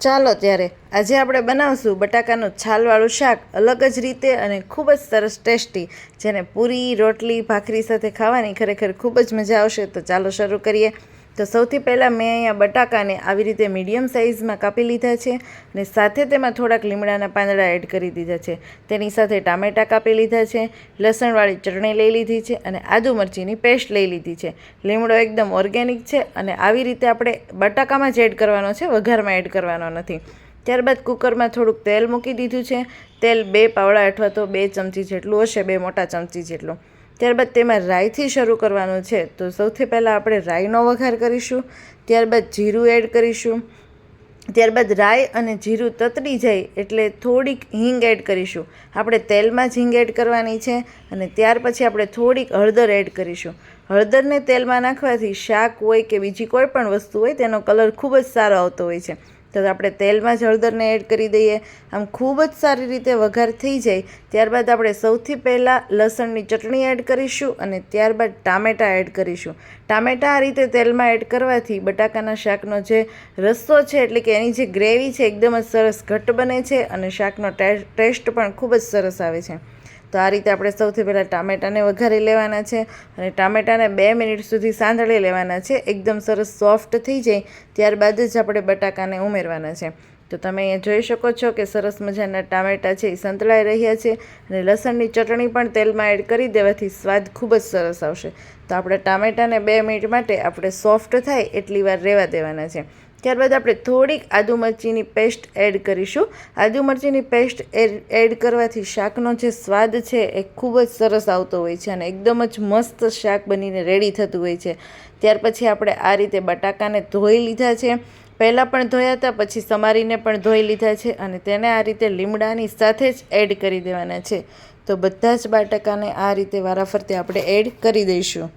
ચાલો ત્યારે, આજે આપણે બનાવશું બટાકાનું છાલવાળું શાક, અલગ જ રીતે અને ખૂબ જ સરસ ટેસ્ટી, જેને પૂરી રોટલી, ભાખરી સાથે ખાવાની ખરેખર ખૂબ જ મજા આવશે. તો ચાલો શરૂ કરીએ. તો સૌથી પહેલાં મેં અહીંયા બટાકાને આવી રીતે મીડિયમ સાઇઝમાં કાપી લીધા છે અને સાથે તેમાં થોડાક લીમડાના પાંદડા એડ કરી દીધા છે. તેની સાથે ટામેટાં કાપી લીધા છે, લસણવાળી ચટણી લઈ લીધી છે અને આદુ મરચીની પેસ્ટ લઈ લીધી છે. લીમડો એકદમ ઓર્ગેનિક છે અને આવી રીતે આપણે બટાકામાં જ એડ કરવાનો છે, વઘારમાં એડ કરવાનો નથી. ત્યારબાદ કુકરમાં થોડુંક તેલ મૂકી દીધું છે. તેલ બે પાવડા અથવા તો બે ચમચી જેટલું હશે, બે મોટા ચમચી જેટલું. ત્યારબાદ તેમાં રાઈથી શરૂ કરવાનું છે. તો સૌથી પહેલાં આપણે રાઈનો વઘાર કરીશું, ત્યારબાદ જીરું એડ કરીશું, ત્યારબાદ રાઈ અને જીરું તતડી જાય એટલે થોડીક હિંગ એડ કરીશું. આપણે તેલમાં જ હિંગ એડ કરવાની છે અને ત્યાર પછી આપણે થોડીક હળદર એડ કરીશું. હળદરને તેલમાં નાખવાથી શાક હોય કે બીજી કોઈ પણ વસ્તુ હોય તેનો કલર ખૂબ જ સારો આવતો હોય છે. તો આપણે તેલમાં જ હળદરને એડ કરી દઈએ. આમ ખૂબ જ સારી રીતે વઘાર થઈ જાય. ત્યારબાદ આપણે સૌથી પહેલાં લસણની ચટણી એડ કરીશું અને ત્યારબાદ ટામેટાં એડ કરીશું. ટામેટાં આ રીતે તેલમાં એડ કરવાથી બટાકાના શાકનો જે રસ્સો છે, એટલે કે એની જે ગ્રેવી છે, એકદમ જ સરસ ઘટ બને છે અને શાકનો ટેસ્ટ પણ ખૂબ જ સરસ આવે છે. તો આ રીતે આપણે સૌથી પહેલાં ટામેટાને વઘારી લેવાના છે અને ટામેટાને બે મિનિટ સુધી સાંતળી લેવાના છે. એકદમ સરસ સોફ્ટ થઈ જાય ત્યારબાદ જ આપણે બટાકાને ઉમેરવાના છે. તો તમે અહીંયા જોઈ શકો છો કે સરસ મજાના ટામેટાં છે એ સંતળાઈ રહ્યા છે અને લસણની ચટણી પણ તેલમાં એડ કરી દેવાથી સ્વાદ ખૂબ જ સરસ આવશે. તો આપણે ટામેટાને બે મિનિટ માટે આપણે સોફ્ટ થાય એટલી વાર રહેવા દેવાના છે. ત્યારબાદ આપણે થોડીક આદુ મરચીની પેસ્ટ એડ કરીશું. આદુ મરચીની પેસ્ટ એડ કરવાથી શાકનો જે સ્વાદ છે એ ખૂબ જ સરસ આવતો હોય છે અને એકદમ જ મસ્ત શાક બનીને રેડી થતું હોય છે. ત્યાર પછી આપણે આ રીતે બટાકાને ધોઈ લીધા છે. પહેલાં પણ ધોયા હતા, પછી સમારીને પણ ધોઈ લીધા છે અને તેને આ રીતે લીમડાની સાથે જ એડ કરી દેવાના છે. તો બધા જ બટાકાને આ રીતે વારાફરતી આપણે એડ કરી દઈશું.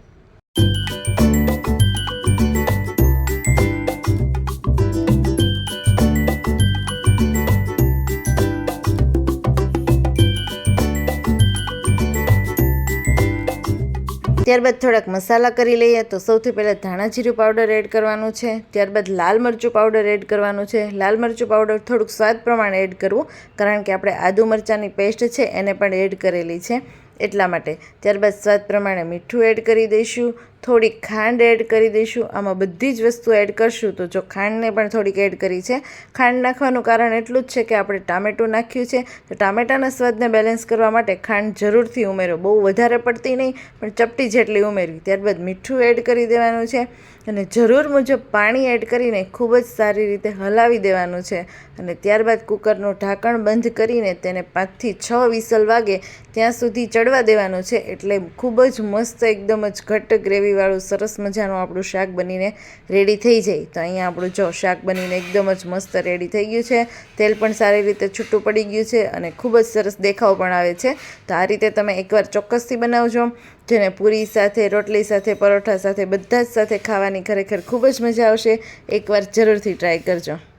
ત્યારબાદ થોડાક મસાલા કરી લઈએ તો સૌથી પહેલાં ધાણા જીરું પાવડર એડ કરવાનું છે. ત્યારબાદ લાલ મરચું પાવડર એડ કરવાનું છે. લાલ મરચું પાવડર થોડુંક સ્વાદ પ્રમાણે એડ કરવું, કારણ કે આપણે આદુ મરચાંની પેસ્ટ છે એને પણ એડ કરેલી છે એટલા માટે. ત્યારબાદ સ્વાદ પ્રમાણે મીઠું એડ કરી દઈશું. થોડીક ખાંડ એડ કરી દઈશું. આમાં બધી જ વસ્તુ એડ કરશું. તો જો ખાંડને પણ થોડીક એડ કરી છે. ખાંડ નાખવાનું કારણ એટલું જ છે કે આપણે ટામેટું નાખ્યું છે. તો ટામેટાના સ્વાદને બેલેન્સ કરવા માટે ખાંડ જરૂરથી ઉમેરો. બહુ વધારે પડતી નહીં, પણ ચપટી જેટલી ઉમેરવી. ત્યારબાદ મીઠું એડ કરી દેવાનું છે અને જરૂર મુજબ પાણી એડ કરીને ખૂબ જ સારી રીતે હલાવી દેવાનું છે. અને ત્યારબાદ કુકરનું ઢાંકણ બંધ કરીને તેને પાંચથી છ વિસલ વાગે ત્યાં સુધી ચડવા દેવાનું છે. એટલે ખૂબ જ મસ્ત, એકદમ જ ઘટ્ટ ગ્રેવીવાળું સરસ મજાનું આપણું શાક બનીને રેડી થઈ જાય. તો અહીંયા આપણું જો શાક બનીને એકદમ જ મસ્ત રેડી થઈ ગયું છે. તેલ પણ સારી રીતે છૂટું પડી ગયું છે અને ખૂબ જ સરસ દેખાવ પણ આવે છે. તો આ રીતે તમે એકવાર ચોક્કસથી બનાવજો. જેને પૂરી સાથે, રોટલી સાથે, પરોઠા સાથે, બધા જ સાથે ખાવાની ખરેખર ખૂબ જ મજા આવશે. એકવાર જરૂરથી ટ્રાય કરજો.